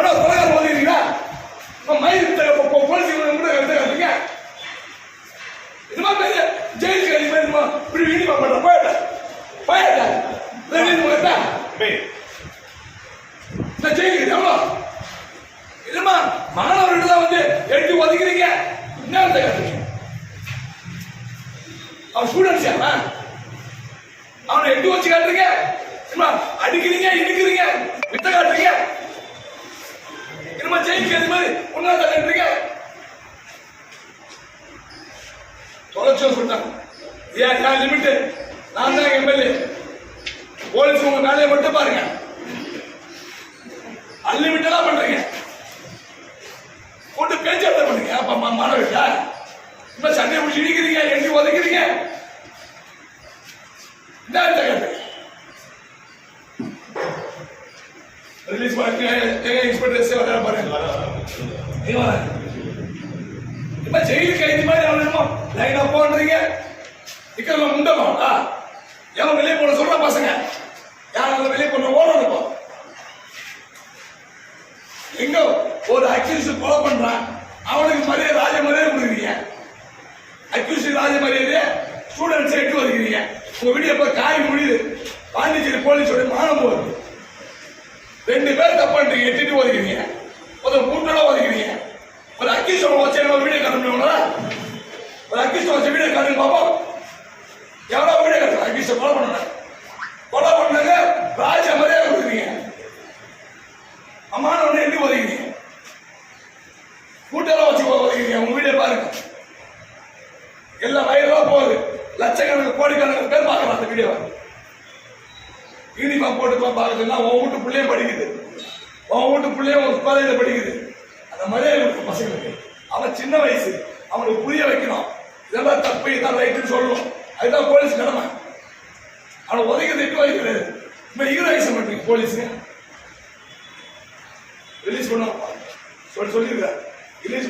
எவ்வளோ கொலகாரம் ஓதுறீங்களா இப்போ மயில் போலீஸ் கூட கருத்து காட்டுறீங்க இதுமா பேரு? ஜெயிலுக்கு அடி மாதிரி இதுமா இப்படி வீடியோ பண்ற போயிட்ட போயிட்ட இல்லை வீடு போயிட்டா நான் ஜெயிலுக்கு எவ்வளோ இதுமா மாணவர்கள் தான் வந்து எட்டி ஒதுக்கிறீங்க? என்ன அவன் ஸ்டூடெண்ட்ஸ் அவன்? அவனை எட்டி வச்சு காட்டுறீங்க? அடிக்கிறீங்க இடிக்கிறீங்க வித்த காட்டுறீங்க? தொலைச்சோம் சொல்லிட்டாங்க ஏன் நான் லிமிட்டு தான் எம்எல்ஏ. போலீஸ் உங்க வேலையை மட்டும் பாருங்க. அன்லிமிட்டடா பண்றீங்க. போட்டு பேச்சாட்ட பண்ணுங்க. அப்ப மாணவர்களா இப்ப சண்டையை பிடிச்சி இடிக்கிறீங்க எட்டி உதைக்கிறீங்க. ரிலீஸ் பண்ணி இன்ஸ்பெக்டர் எஸ்ஏ வர பாருங்க. லைனா போன்றீங்க நிக்கிறவங்க முண்டமா எவன் வெளியே போன சொல்ற பசங்க. யாரும் வெளியே போன ஓடணும் இப்போ எங்க ஒரு அக்யூஸ் கொலை பண்றான். அவனுக்கு மரியாதை ராஜ மரியாதை கொடுக்குறீங்க. அக்யூஸ் ராஜ மரியாதை ஸ்டூடெண்ட்ஸ் எட்டு வருகிறீங்க உங்க வீடியோ போய் காய் முடியுது. பாண்டிச்சேரி போலீஸோட மானம் போகுது. ரெண்டு பேர் தப்பான்றீங்க எட்டிட்டு எட்டுட்டு ஒரு மூட்டோட ஒதுக்கிறீங்க ஒரு அக்யூஸ் வச்சு நம்ம வீடியோ காட்டணும்ல ஒரு அக்யூஸ் வச்சு வீடியோ காட்டுங்க பாப்போம் எவ்வளவு வீடியோ காட்டுங்க? அக்யூஸ் கொலை பண்ணல கொலை பண்ணாங்க ராஜ மரியாதை கொடுக்குறீங்க. அம்மான ஒண்ணு எப்படி ஒதுக்கிறீங்க? கூட்டெல்லாம் வச்சு ஒதுக்கிறீங்க உங்க வீடியோ பாருங்க. எல்லாம் வயலாக போகுது. லட்சக்கணக்கு கோடிக்கணக்கு பேர் பார்க்கலாம் அந்த வீடியோவை. யூனிஃபார்ம் போட்டு போய் பார்க்குதுன்னா உன் வீட்டு பிள்ளையும் படிக்குது. உன் வீட்டு பிள்ளையும் ஒரு காலேஜில் படிக்குது. அந்த மரியாதை கொடுக்கும் பசங்களுக்கு. அவன் சின்ன வயசு. அவனுக்கு புரிய வைக்கணும். இதெல்லாம் தப்பு இதான் ரைட்டுன்னு சொல்லணும் அதுதான் போலீஸ் கடமை. ஆனால் உதவி திட்டு வைக்கிறது. இப்போ ஹீரோயிசம் பண்ணுறீங்க போலீஸுங்க ரிலீஸ் பண்ணுவாங்க சொல்லி சொல்லியிருக்காரு ரிலீஸ்